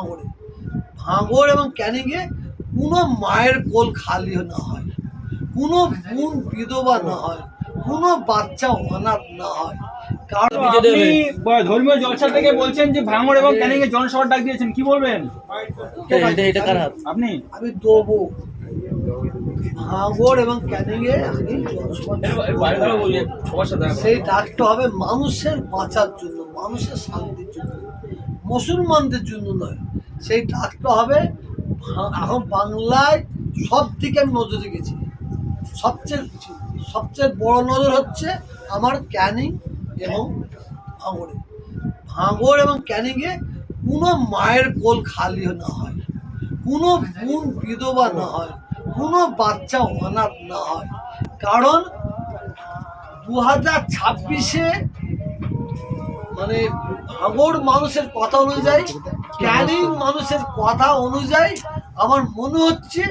ভাঙড়ে। ভাঙড় এবং ক্যানিংয়ে কোনো মায়ের কোল খালি না হয় কোনো বোন বিধবা না হয় কোনো বাচ্চা অনাথ না হয়। আপনি ধর্মীয় জলসা থেকে বলছেন যে ভাঙড় এবং ক্যানিং এ জনসভার ডাক দিয়েছেন কি বলবেন? এটা এটা কার হাত? আপনি? আমি দেবো। ভাঙড় এবং ক্যানিংয়ে আমি সেই ডাকটা হবে মানুষের বাঁচার জন্য মানুষের শান্তির জন্য মুসলমানদের জন্য নয় সেই ডাকটা হবে এখন বাংলায় সব দিকে নজরে গেছি সবচেয়ে সবচেয়ে বড় নজর হচ্ছে আমার ক্যানিং এবং ভাঙড়ে। ভাঙড় এবং ক্যানিংয়ে কোনো মায়ের কোল খালি না হয়, কোনো বোন বিধবা না হয়, কোনো বাচ্চা অনাথ না হয়। কারণ দু হাজার ছাব্বিশে মানে ভাঙড় মানুষের কথা অনুযায়ী ক্যানিং মানুষের কথা অনুযায়ী আমার মনে হচ্ছে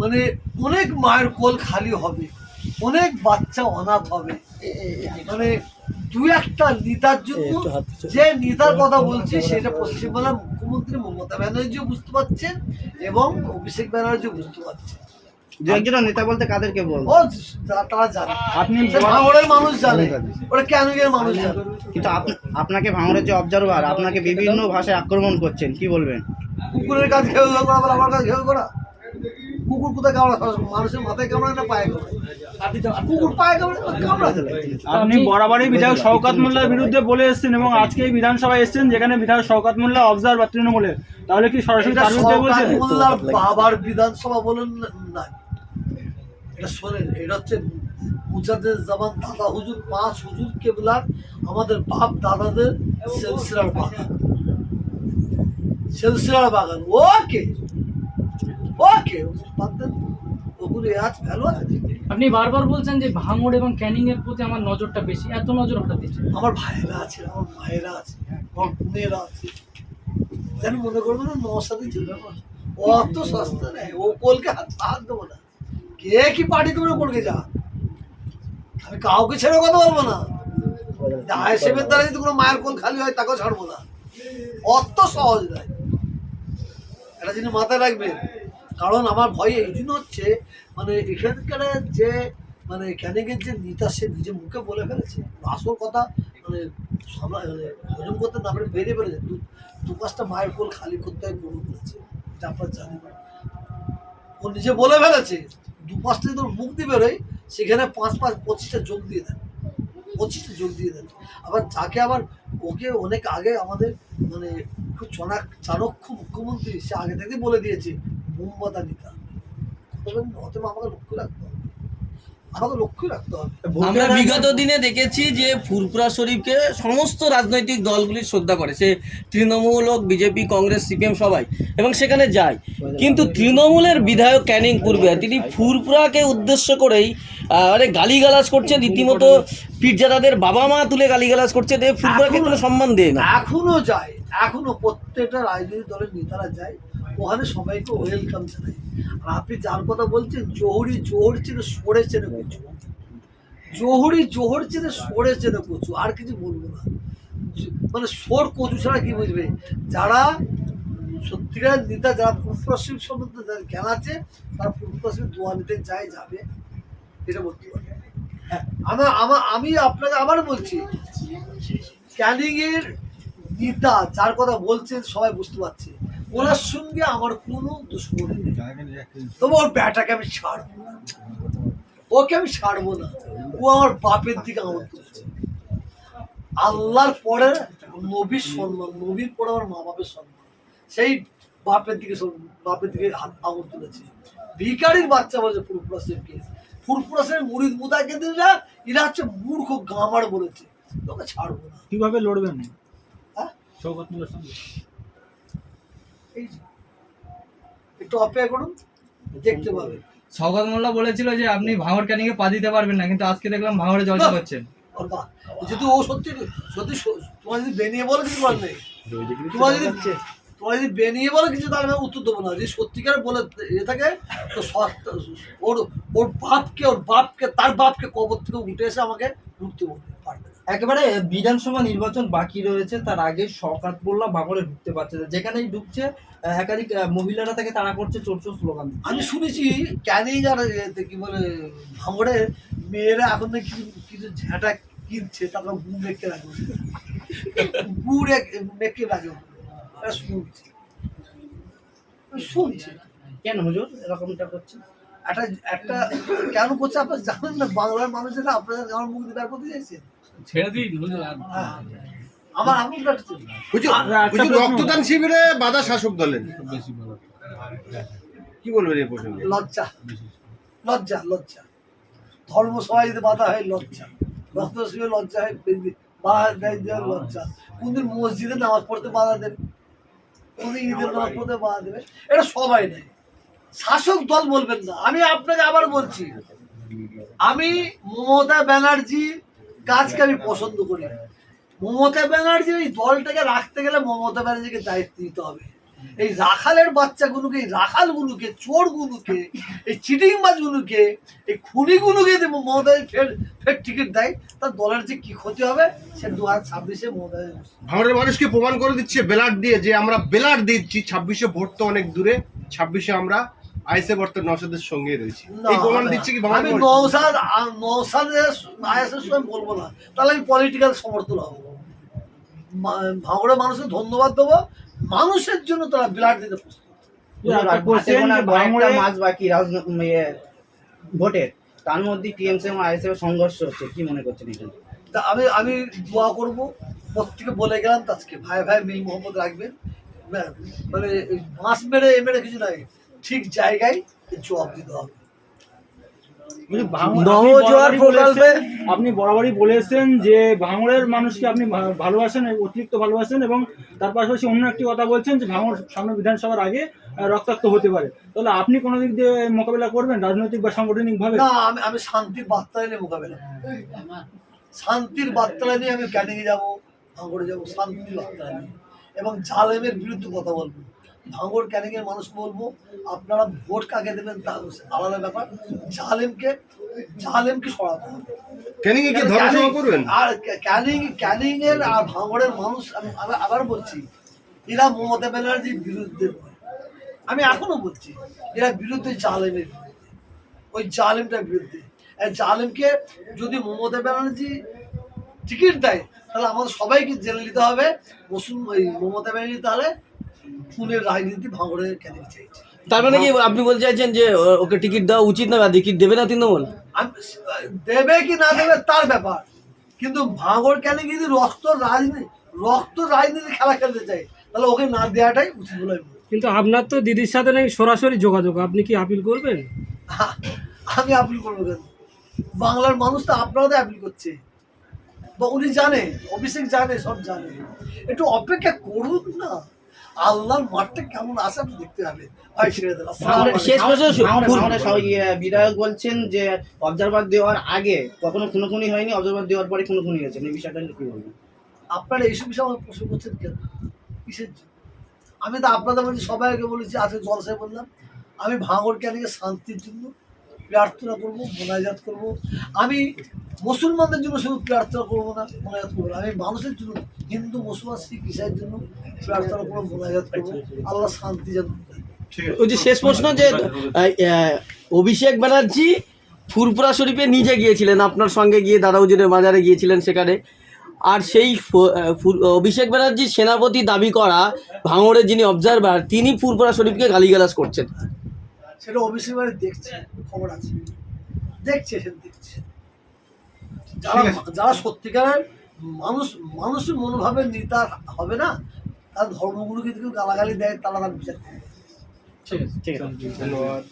মানে অনেক মায়ের কোল খালি হবে অনেক বাচ্চা অনাথ হবে। মানে দু একটা নেতার জন্য। যে নেতার কথা বলছি সেটা পশ্চিমবাংলার মুখ্যমন্ত্রী মমতা ব্যানার্জিও বুঝতে পারছেন এবং অভিষেক ব্যানার্জিও বুঝতে পারছেন। দু একজন নেতা বলতে কাদেরকে বল? ও তা- তারা জানে। আপনি ভাঙড়ের মানুষ জানে। ওরা কেন মানুষ জানে। কিন্তু আপ- আপনাকে ভাঙড়ের যে অবজারভার আপনাকে বিভিন্ন ভাষায় আক্রমণ করছেন কি বলবেন? কুকুরের কাজ ঘেউ ঘেউ করা বলে আমার কাজ ঘেউ করা। কুকুর কোথায় কামড়া মানুষের মাথায় কামড়ায় না পায়ে কামড়ায়? কুকুর পায়ে কামড়ায় কামড়াতে লাগে আপনি বরাবরই বিধায়ক শওকাত মোল্লার বিরুদ্ধে বলে এসেছেন এবং আজকে এই বিধানসভায় এসেছেন যেখানে বিধায়ক শওকাত মোল্লা অবজার বা তৃণমূলের। তাহলে কি সরাসরি এটা তার বিরুদ্ধে সরকার বলছেন? মোল্লার বাবার বিধানসভা বলেন না শোনেন এটা হচ্ছে মুজাদের জামান দাদা হুজুর পাঁচ হুজুর কেবলার আমাদের বাপ দাদাদের সেলসিলার বাগান। সেলসিলার বাগান। ওকে ওকে ওগুলো আজ ভালো আছে। আপনি বারবার বলছেন যে ভাঙড় এবং ক্যানিং এর প্রতি আমার নজরটা বেশি। এত নজর হঠাৎ দিচ্ছে। আমার ভাইয়েরা আছে আমার ভাইয়েরা আছে আমার বোনেরা আছে। যেন মনে করব না নশা দিচ্ছে অত সস্তা নেই। ও কলকে হাত হাত দেবো না। কে কি পার্টি করে কোলকে যা আমি কাউকে ছেড়ে কথা বলব না। আইসেফের দ্বারা যদি কোনো মায়ের কোল খালি হয়, তাকেও ছাড়বো না। অত সহজ নয়। একটা জিনিস মাথায় রাখবেন। কারণ আমার ভয় এই জন্য হচ্ছে মানে এখানকার যে মানে ক্যানিংয়ের যে নেতা, সে নিজে মুখে বলে ফেলেছে। আসল কথা মানে মানে হজম করতে না পারে, বেরিয়ে বেড়েছে দু দু পাঁচটা মায়ের কোল খালি করতে হয়, গরু করেছে আপনার জানেন। ও নিজে বলে ফেলেছে। পাঁচটা যদি ওর মুখ দিয়ে বেরোয়, সেখানে পাঁচ পাঁচ পঁচিশটা যোগ দিয়ে দেন পঁচিশটা যোগ দিয়ে দেন আবার যাকে আবার ওকে অনেক আগে আমাদের মানে খুব চনাক চাণক্য মুখ্যমন্ত্রী, সে আগে থেকে বলে দিয়েছে মোমবাতা নিতা অতএব আমাকে লক্ষ্য রাখতে হবে। আমাকে লক্ষ্য রাখতে হবে। আমরা বিগত দিনে দেখেছি যে ফুরপুরা শরীফকে সমস্ত রাজনৈতিক দলগুলি শ্রদ্ধা করে। সে তৃণমূল হোক বিজেপি কংগ্রেস সিপিএম সবাই এবং সেখানে যায়। কিন্তু তৃণমূলের বিধায়ক ক্যানিং পূর্বে তিনি ফুরপুরাকে উদ্দেশ্য করেই মানে গালিগালাজ করছেন রীতিমতো পীরজাদাদের বাবা মা তুলে গালিগালাজ করছে দিয়ে ফুরপুরাকে কোনো সম্মান দেয় না। এখনও যায় এখনও প্রত্যেকটা রাজনৈতিক দলের নেতারা যায় ওখানে সবাইকে ওয়েলকাম জানায়। আর আপনি যার কথা বলছেন, জহুরি জোহর চেনে সরে চেনে কচু। জহুরি জোহর চেনে সরে চেনে কচু, আর কিছু বলব না। মানে সোর কচু ছাড়া কি বুঝবে? যারা সত্যিকার নেতা, যারা ফুলপ্রসিম সম্বন্ধে যাদের জ্ঞান আছে, তারা ফুলপ্রসিম দোয়া নিতে যায়, যাবে। এটা বলতে পারে। আমার আমার, আমি আপনাকে আবার বলছি ক্যানিং এর নেতা যার কথা বলছেন, সবাই বুঝতে পারছে। ওনার সঙ্গে আমার কোনো দুশ্মনী নেই তবে ওর ব্যাটাকে আমি ছাড়বো না। ওকে আমি ছাড়বো না। ও আমার বাপের দিকে আমার তুলছে আল্লাহর পরে নবীর সম্মান নবীর পরে আমার মা বাপের সম্মান। সেই বাপের দিকে বাপের দিকে হাত আঙুল তুলেছে। ভিকারির বাচ্চা বলেছে ফুরফুরা সেবকে ফুরফুরা সেব মুড়িদ মুদাকে দিনরা এরা হচ্ছে মূর্খ গামার বলেছে। তোকে ছাড়বো না। কীভাবে লড়বেন? হ্যাঁ? মোল্লার সঙ্গে? এই একটু অপেক্ষা করুন দেখতে পাবে সৌগত মোল্লা বলেছিল যে আপনি ভাঙড় ক্যানিংয়ে পা দিতে পারবেন না কিন্তু আজকে দেখলাম ভাঙড়ে জলসা করছেন যদি ও সত্যি সত্যি তোমার যদি বেনিয়ে বলে কিছু বলার নেই তোমার যদি তোমার যদি বেনিয়ে বলে কিছু তাহলে আমি উত্তর দেবো না। যদি সত্যিকার বলে এ থাকে তো ওর ওর বাপকে ওর বাপকে তার বাপকে কবর থেকে উঠে এসে আমাকে ঢুকতে বলবে। একেবারে বিধানসভা নির্বাচন বাকি রয়েছে তার আগে শকাত মোল্লা ভাঙড়ে ঢুকতে পারছে না। যেখানেই ঢুকছে একাধিক মহিলারা তাকে তাড়া করছে চোর চোর স্লোগান আমি শুনেছি ক্যানিং যারা কি বলে ভাঙড়ে মেয়েরা এখন নাকি কিছু ঝাঁটা কিনছে তারপর গু মেখে রাখবে গুড় মেখে রাখবে শুনছি। শুনছি। কেন হুজুর এরকমটা করছে? একটা একটা কেন করছে আপনার জানেন না? বাংলার মানুষেরা আপনারা আমার মুখ দিয়ে করতে চাইছেন ছেড়ে দিন হ্যাঁ। আমার রক্তদান শিবিরে বাধা শাসক দলের। কি বলবেন এই প্রসঙ্গে? লজ্জা। লজ্জা লজ্জা। ধর্ম সবাই যদি বাধা হয় লজ্জা। রক্ত শিবে লজ্জা হয় বাধা দেয় দেওয়ার লজ্জা। কোনদিন মসজিদে নামাজ পড়তে বাধা দেবে। কোনদিন ঈদের নামাজ পড়তে বাধা দেবে। এটা সবাই নেই শাসক দল বলবেন না। আমি আপনাকে আবার বলছি। আমি মমতা ব্যানার্জির কাজকে আমি পছন্দ করি মমতা ব্যানার্জির এই দলটাকে রাখতে গেলে মমতা ব্যানার্জিকে দায়িত্ব দিতে হবে। এই রাখালের বাচ্চাগুলোকে, এই রাখালগুলোকে, চোরগুলোকে, এই চিটিংবাজগুলোকে, এই খুনিগুলোকে যদি মমতা ফের ফের টিকিট দেয়, তার দলের যে কি ক্ষতি হবে, সে দু হাজার ছাব্বিশে মমতা ভাঙড়ের মানুষকে প্রমাণ করে দিচ্ছে বেলাট দিয়ে, যে আমরা বেলাট দিচ্ছি, ছাব্বিশে ভোট তো অনেক দূরে, ছাব্বিশে আমরা আইসে বর্তমান নসাদের সঙ্গে রয়েছি। এই প্রমাণ দিচ্ছে কি আমি নৌসাদ নৌসাদের সঙ্গে বলব না। তাহলে আমি পলিটিক্যাল সমর্থন হব। ভাঙড়ের মানুষকে ধন্যবাদ দেবো। মানুষের জন্য তারা ব্লাড দিতে প্রস্তুত। মাস বাকি ইয়ে, ভোটের তার মধ্যে টিএমসি এবং আইএসএফ সংঘর্ষ হচ্ছে কি মনে করছেন এটা তা আমি আমি দোয়া করব। প্রত্যেকে বলে গেলাম আজকে ভাই ভাই মিল মোহাম্মদ রাখবেন। মানে বাঁশ মেরে এ মেরে কিছু নাই। ঠিক জায়গায় জবাব দিতে হবে। নবজোয়ার আপনি বরাবরই প্রকল্পে- বলেছেন- আপনি বরাবরই বলেছেন যে ভাঙড়ের মানুষকে আপনি ভালোবাসেন অতিরিক্ত ভালোবাসেন এবং তার পাশাপাশি অন্য একটি কথা বলছেন যে ভাঙড় সামনে বিধানসভার আগে রক্তাক্ত হতে পারে। তাহলে আপনি কোনো দিক দিয়ে মোকাবেলা করবেন রাজনৈতিক বা সাংগঠনিক ভাবে না আমি আমি শান্তির বার্তা নিয়ে মোকাবেলা শান্তির বার্তা নিয়ে আমি ক্যানিংয়ে যাব ভাঙড়ে যাব শান্তির বার্তা নিয়ে। এবং জালেমের বিরুদ্ধে কথা বলব। ভাঙড় ক্যানিংয়ের মানুষ বলব আপনারা ভোট কাকে দেবেন তা আলাদা ব্যাপার। জালেমকে জালেমকে সরাতে হবে। ক্যানিং কি ধর্মসভা করবেন? আর ক্যানিং ক্যানিং এর আর ভাঙড়ের মানুষ আমি আবার- বলছি এরা মমতা ব্যানার্জির বিরুদ্ধে। আমি এখনও বলছি এরা বিরুদ্ধে জালেমের ওই জালেমটার বিরুদ্ধে। জালেমকে যদি মমতা ব্যানার্জি টিকিট দেয় তাহলে আমাদের সবাইকে জেনে নিতে হবে। মুসলিম ওই মমতা ব্যানার্জি তাহলে খুনের রাজনীতি ভাঙড়ে ক্যানিং চাইছে? তার মানে কি আপনি বলতে চাইছেন যে ওকে টিকিট দেওয়া উচিত না টিকিট দেবে না তৃণমূল? দেবে কি না দেবে তার ব্যাপার। কিন্তু ভাঙড় কেন যদি রক্ত রাজনীতি রক্ত রাজনীতি খেলা খেলতে চাই তাহলে ওকে না দেওয়াটাই উচিত বলে। কিন্তু আপনার তো দিদির সাথে নাকি সরাসরি যোগাযোগ আপনি কি আপিল করবেন? আমি আপিল করব কেন? বাংলার মানুষ তো আপনারা তো আপিল করছে। বা উনি জানে অভিষেক জানে সব জানে। একটু অপেক্ষা করুন না। আল্লাহর মাঠটা কেমন আছে আপনি দেখতে হবে। শেষ ইয়ে বিধায়ক বলছেন যে অবজারভার দেওয়ার আগে কখনো খুনোখুনি হয়নি অবজারভার দেওয়ার পরে খুনোখুনি হয়েছে। এই বিষয়টা কি বলবেন? আপনারা এইসব বিষয়ে আমার প্রশ্ন করছেন কেন? কিসের আমি তো আপনাদের মধ্যে সবাইকে বলেছি আজকে জলসায় বললাম আমি ভাঙড় ক্যানিকে শান্তির জন্য প্রার্থনা করব মোনাজাত করব। আমি মুসলমানদের জন্য শুধু প্রার্থনা করব না মোনাজাত করব আমি মানুষের জন্য হিন্দু মুসলমান শিখ ইসাইয়ের জন্য প্রার্থনা করব মোনাজাত করব। আল্লাহ শান্তি যেন ওই যে শেষ প্রশ্ন যে অভিষেক ব্যানার্জি ফুরপুরা শরীফে নিজে গিয়েছিলেন আপনার সঙ্গে গিয়ে দাদা হুজুরের বাজারে গিয়েছিলেন সেখানে। আর সেই ফুর- অভিষেক ব্যানার্জি সেনাপতি দাবি করা ভাঙড়ের যিনি অবজারভার তিনি ফুরপুরা শরীফকে গালিগালাজ করছেন। সেটা অফিসের বাড়ি দেখছে খবর আছে। দেখছে সে দেখছে। যারা যারা সত্যিকারের মানুষ মানুষের মনোভাবের নেতা হবে না তার ধর্মগুলোকে যদি কেউ গালাগালি দেয় তারা তার বিচার করে ঠিক আছে ঠিক আছে। ধন্যবাদ।